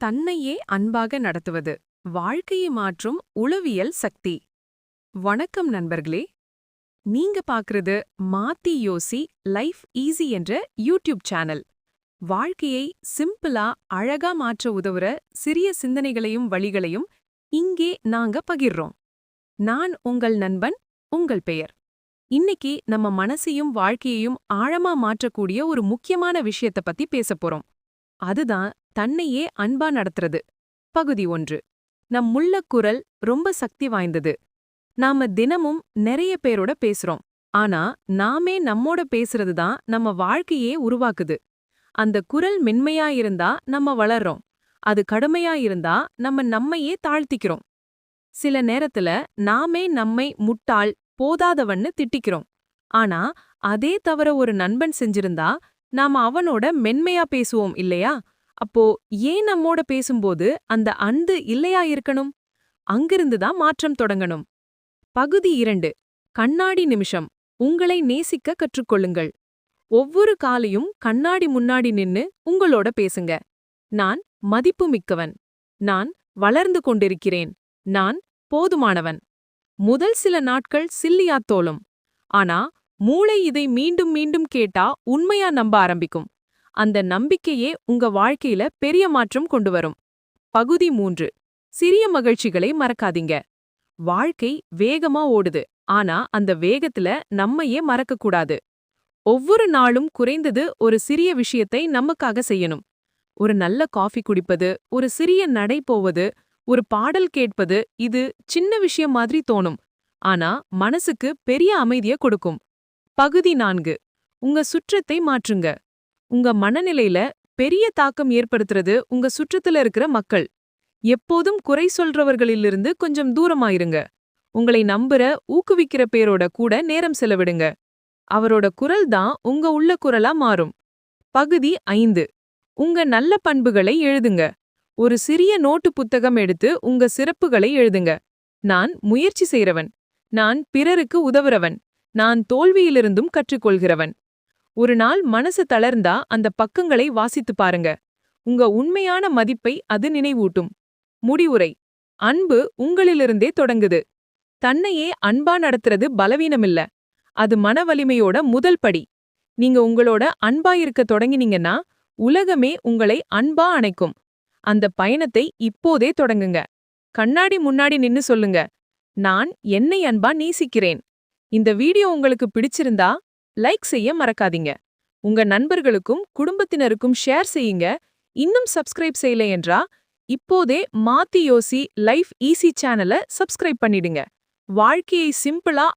தன்னையே அன்பாக நடத்துவது. வாழ்க்கையை மாற்றும் உளவியல் சக்தி. வணக்கம் நண்பர்களே. நீங்க பாக்குறது மாத்தி யோசி லைஃப் ஈஸி என்ற யூடியூப் சேனல். வாழ்க்கையை சிம்பிளா அழகா மாற்ற உதவுற சிறிய சிந்தனைகளையும் வழிகளையும் இங்கே நாங்க பகிர்றோம். நான் உங்கள் நண்பன் உங்கள் பெயர். இன்னைக்கு நம்ம மனசையும் வாழ்க்கையையும் ஆழமா மாற்றக்கூடிய ஒரு முக்கியமான விஷயத்த பத்தி பேச போறோம். அதுதான் தன்னையே அன்பா நடத்துறது. பகுதி ஒன்று. நம் முள்ளக்குரல் ரொம்ப சக்தி வாய்ந்தது. நாம தினமும் நிறைய பேரோட பேசுறோம். ஆனா நாமே நம்மோட பேசுறது தான் நம்ம வாழ்க்கையே உருவாக்குது. அந்த குரல் மென்மையா இருந்தா நம்ம வளர்றோம். அது கடுமையா இருந்தா நம்ம நம்மையே தாழ்த்திக்கிறோம். சில நேரத்துல நாமே நம்மை முட்டாள் போதாதவன்னு திட்டிக்கிறோம். ஆனா அதே தவிர ஒரு நண்பன் செஞ்சிருந்தா நாம அவனோட மென்மையா பேசுவோம் இல்லையா? அப்போ ஏன் நம்மோட பேசும்போது அந்த அன்பு இல்லையா இருக்கணும்? அங்கிருந்து தான் மாற்றம் தொடங்கணும். பகுதி இரண்டு. கண்ணாடி நிமிஷம். உங்களை நேசிக்க கற்றுக்கொள்ளுங்கள். ஒவ்வொரு காலையும் கண்ணாடி முன்னாடி நின்னு உங்களோட பேசுங்க. நான் மதிப்பு மிக்கவன். நான் வளர்ந்து கொண்டிருக்கிறேன். நான் போதுமானவன். முதல் சில நாட்கள் சில்லியாத் தோலும் ஆனா மூளை இதை மீண்டும் மீண்டும் கேட்டா உண்மையா நம்ப ஆரம்பிக்கும். அந்த நம்பிக்கையே உங்க வாழ்க்கையில பெரிய மாற்றம் கொண்டு வரும். பகுதி மூன்று. சிறிய மகிழ்ச்சிகளை மறக்காதீங்க. வாழ்க்கை வேகமா ஓடுது. ஆனா அந்த வேகத்துல நம்மையே மறக்கக்கூடாது. ஒவ்வொரு நாளும் குறைந்தது ஒரு சிறிய விஷயத்தை நமக்காக செய்யணும். ஒரு நல்ல காஃபி குடிப்பது ஒரு சிறிய நடை போவது ஒரு பாடல் கேட்பது இது சின்ன விஷயம் மாதிரி தோணும். ஆனா மனசுக்கு பெரிய அமைதிய கொடுக்கும். பகுதி நான்கு. உங்க சுற்றத்தை மாற்றுங்க. உங்க மனநிலையில பெரிய தாக்கம் ஏற்படுத்துறது உங்க சுற்றத்துல இருக்கிற மக்கள். எப்போதும் குறை சொல்றவர்களிலிருந்து கொஞ்சம் தூரமாயிருங்க. உங்களை நம்புற ஊக்குவிக்கிற பேரோட கூட நேரம் செலவிடுங்க. அவரோட குரல் தான் உங்க உள்ள குரலா மாறும். பகுதி ஐந்து. உங்க நல்ல பண்புகளை எழுதுங்க. ஒரு சிறிய நோட்டு புத்தகம் எடுத்து உங்க சிறப்புகளை எழுதுங்க. நான் முயற்சி செய்கிறவன் நான் பிறருக்கு உதவுறவன். நான் தோல்வியிலிருந்தும் கற்றுக்கொள்கிறவன். ஒரு நாள் மனசு தளர்ந்தா அந்த பக்கங்களை வாசித்து பாருங்க. உங்க உண்மையான மதிப்பை அது நினைவூட்டும். முடிவுரை. அன்பு உங்களிலிருந்தே தொடங்குது. தன்னையே அன்பா நடத்துறது பலவீனமில்ல. அது மன வலிமையோட முதல் படி. நீங்க உங்களோட அன்பா இருக்க தொடங்கினீங்கன்னா உலகமே உங்களை அன்பா அணைக்கும். அந்த பயணத்தை இப்போதே தொடங்குங்க. கண்ணாடி முன்னாடி நின்னு சொல்லுங்க. நான் என்னை அன்பா நேசிக்கிறேன். இந்த வீடியோ உங்களுக்கு பிடிச்சிருந்தா லைக் செய்ய மறக்காதீங்க. உங்க நண்பர்களுக்கும் குடும்பத்தினருக்கும் ஷேர் செய்யுங்க. இன்னும் சப்ஸ்கிரைப் செய்யல என்றா இப்போதே மாத்தி யோசி லைஃப் ஈஸி சேனலை சப்ஸ்கிரைப் பண்ணிடுங்க. வாழ்க்கையை சிம்பிளா